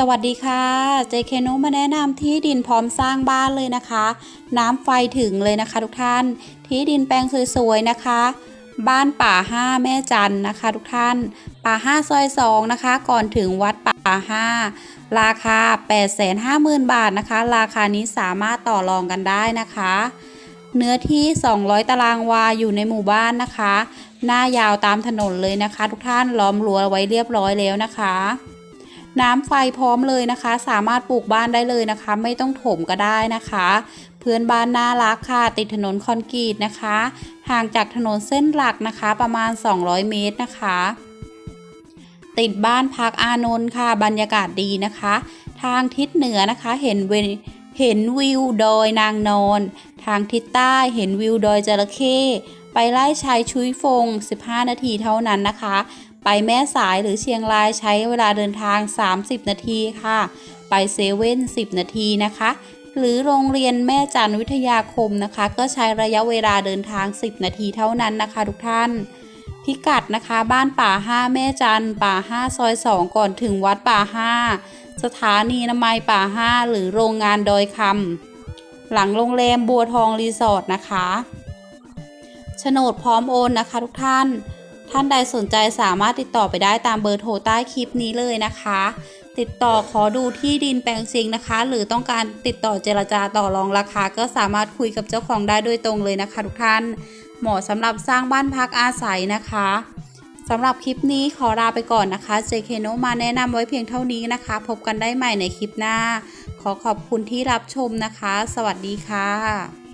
สวัสดีค่ะ เจเคนุมาแนะนำที่ดินพร้อมสร้างบ้านเลยนะคะ น้ำไฟถึงเลยนะคะ ทุกท่าน ที่ดินแปลงสวยๆนะคะ บ้านป่าห้าแม่จันนะคะ ทุกท่าน ป่าห้าซอยสองนะคะ ก่อนถึงวัดป่าห้าราคา 850,000 บาทนะคะ ราคานี้สามารถต่อรองกันได้นะคะ เนื้อที่ 200 ตารางวาอยู่ในหมู่บ้านนะคะ หน้ายาวตามถนนเลยนะคะ ทุกท่านล้อมรั้วไว้เรียบร้อยแล้วนะคะ น้ำไฟพร้อมเลยนะคะ สามารถปลูกบ้านได้เลยนะคะ ไม่ต้องถมก็ได้นะคะ เพื่อนบ้านน่ารักค่ะ ติดถนนคอนกรีตนะคะ ห่างจากถนนเส้นหลักนะคะ ประมาณ 200 เมตรนะคะ ติดบ้านพักอานนท์ค่ะ บรรยากาศดีนะคะ ทางทิศเหนือนะคะเห็นเวเห็นวิวดอยนางนอน ทางทิศใต้เห็นวิวดอยจระเข้ ไปไล่ชายชุยฟง 15 นาทีเท่านั้นนะคะ ไปแม่สายหรือเชียงรายใช้เวลาเดินทาง 30 นาทีค่ะ ไปเซเว่น10 นาทีนะคะ หรือโรงเรียนแม่จันวิทยาคมนะคะ ก็ใช้ระยะเวลาเดินทาง 10 นาทีเท่านั้นนะคะ ทุกท่านพิกัดนะคะบ้านป่า 5 แม่จันป่า 5 ซอย 2 ก่อนถึงวัดป่า 5 สถานีน้ำไมยป่า 5 หรือโรงงานดอยคำหลังโรงแรมบัวทองรีสอร์ทนะคะ โฉนดพร้อมโอนนะคะ ทุกท่าน ท่านใดสนใจสามารถติดต่อไปได้ตามเบอร์โทรใต้คลิปนี้เลยนะคะ ติดต่อขอดูที่ดินแปลงจริงนะคะ หรือต้องการติดต่อเจรจาต่อรองราคา ก็สามารถคุยกับเจ้าของได้โดยตรงเลยนะคะ ทุกท่าน เหมาะสำหรับสร้างบ้านพักอาศัยนะคะสำหรับคลิปนี้ขอลาไปก่อนนะคะ JK โนมาแนะนำไว้เพียงเท่านี้นะคะ พบกันได้ใหม่ในคลิปหน้า ขอขอบคุณที่รับชมนะคะ สวัสดีค่ะ